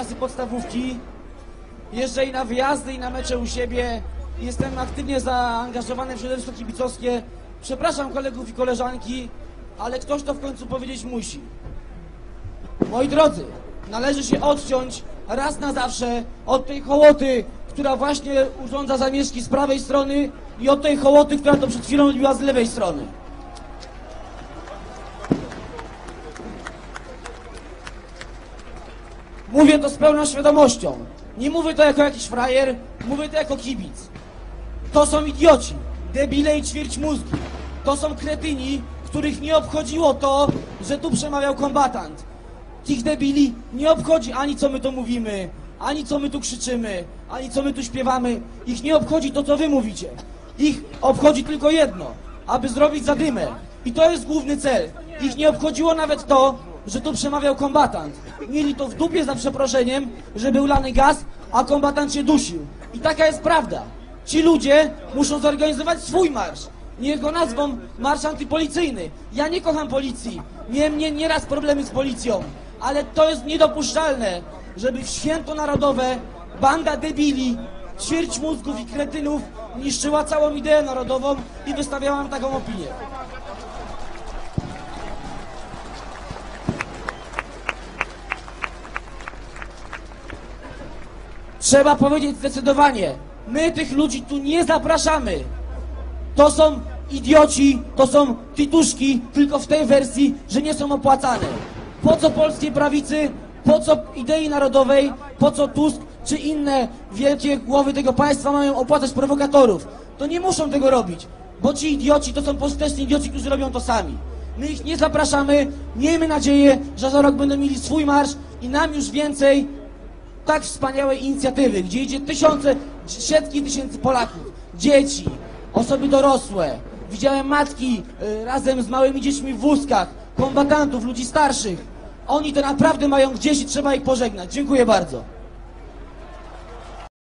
klasy podstawówki. Jeżdżę i na wyjazdy, i na mecze u siebie. Jestem aktywnie zaangażowany w środowisko kibicowskie. Przepraszam kolegów i koleżanki, ale ktoś to w końcu powiedzieć musi. Moi drodzy, należy się odciąć raz na zawsze od tej hołoty, która właśnie urządza zamieszki z prawej strony i od tej hołoty, która to przed chwilą robiła z lewej strony. Mówię to z pełną świadomością. Nie mówię to jako jakiś frajer, mówię to jako kibic. To są idioci, debile i ćwierć mózgi. To są kretyni, których nie obchodziło to, że tu przemawiał kombatant. Tych debili nie obchodzi ani co my to mówimy, ani co my tu krzyczymy, ani co my tu śpiewamy. Ich nie obchodzi to, co wy mówicie. Ich obchodzi tylko jedno, aby zrobić zadymę. I to jest główny cel. Ich nie obchodziło nawet to, że tu przemawiał kombatant. Mieli to w dupie za przeproszeniem, że był lany gaz, a kombatant się dusił. I taka jest prawda. Ci ludzie muszą zorganizować swój marsz. Niech go nazwą marsz antypolicyjny. Ja nie kocham policji. Miałem nie, nieraz problemy z policją. Ale to jest niedopuszczalne, żeby w święto narodowe banda debili, ćwierć mózgów i kretynów niszczyła całą ideę narodową i wystawiała nam taką opinię. Trzeba powiedzieć zdecydowanie, my tych ludzi tu nie zapraszamy. To są idioci, to są tituszki, tylko w tej wersji, że nie są opłacane. Po co polskiej prawicy, po co idei narodowej, po co Tusk czy inne wielkie głowy tego państwa mają opłacać prowokatorów? To nie muszą tego robić, bo ci idioci to są pożyteczni idioci, którzy robią to sami. My ich nie zapraszamy, miejmy nadzieję, że za rok będą mieli swój marsz i nam już więcej tak wspaniałej inicjatywy, gdzie idzie tysiące, setki tysięcy Polaków, dzieci, osoby dorosłe. Widziałem matki y, razem z małymi dziećmi w wózkach, kombatantów, ludzi starszych. Oni to naprawdę mają gdzieś i trzeba ich pożegnać. Dziękuję bardzo.